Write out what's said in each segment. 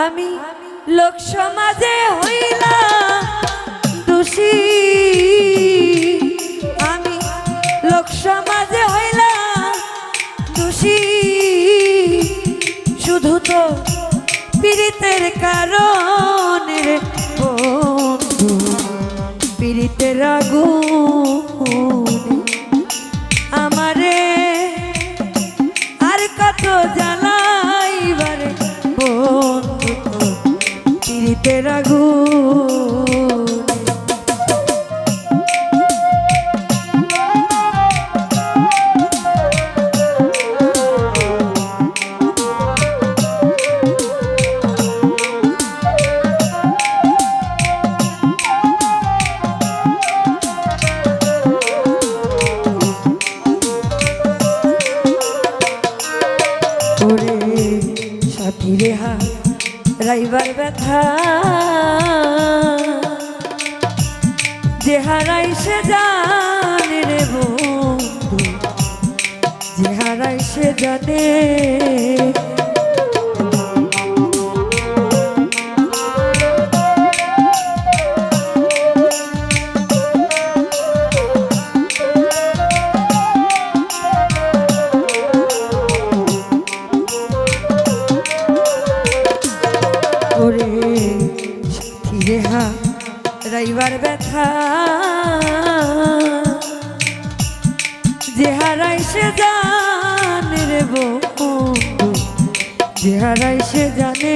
আমি লোক সমাজে হইলাম দোষী। আমি লোক সমাজে হইলাম দোষী। শুধু তো পীড়িতের কারণে বন্ধু, পীড়িতের আগুন। আমারে আর কত জ্বালাইবারে আগুন রাইবার ব্যথা। যে হারাই সে জানে রে বন্ধু যে হারাই সে জানে। সে জানে রে বন্ধু যে হারাই সে জানে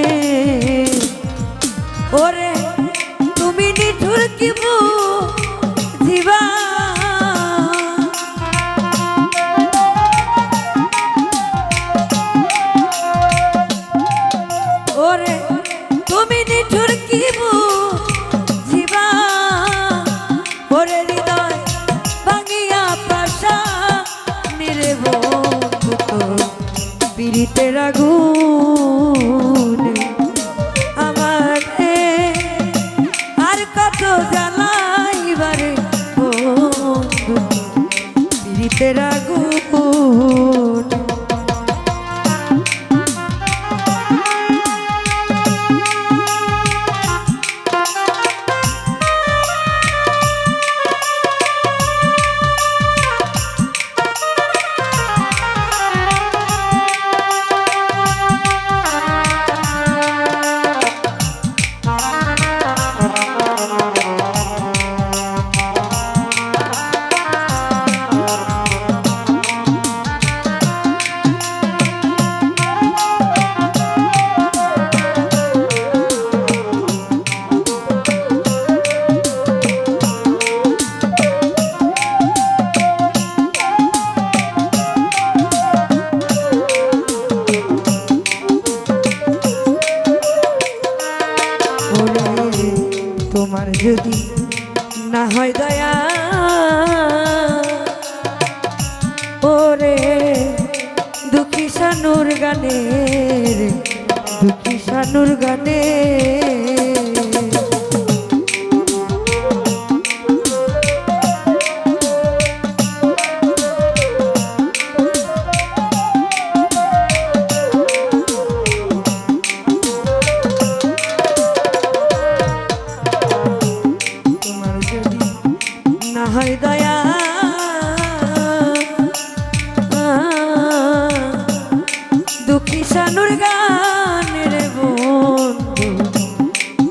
তোমার যদি না হয় দয়া ওরে দুঃখী সানুর গানের দুঃখী সানুর গানে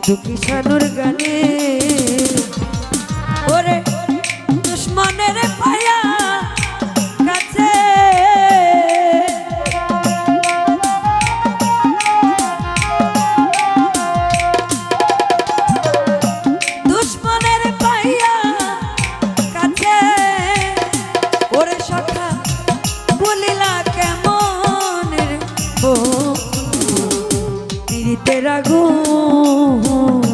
দুঃখী সানুর গানে। পীড়িতের আগুন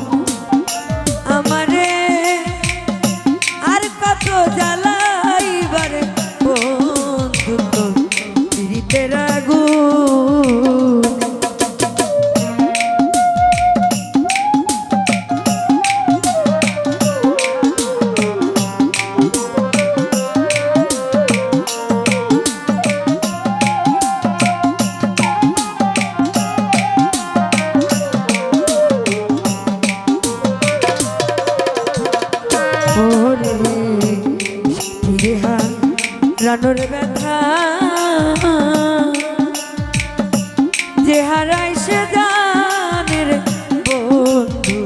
যে হারাই সে জানের বন্ধু।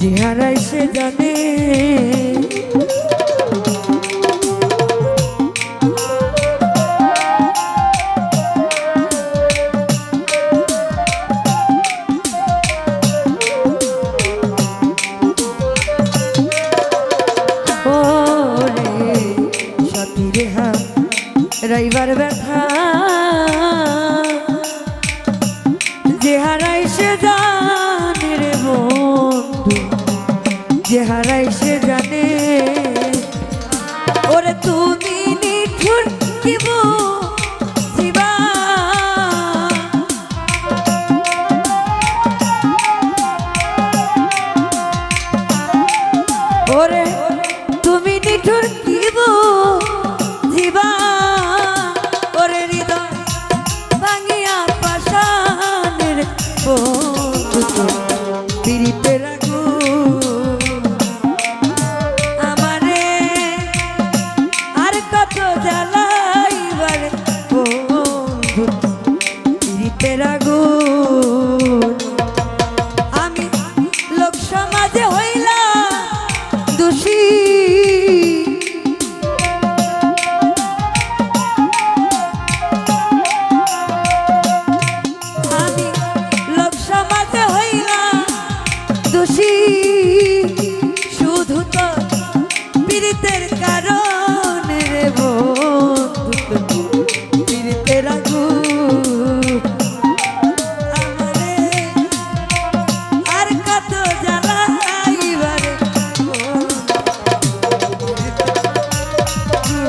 যে হারাই সে জানে।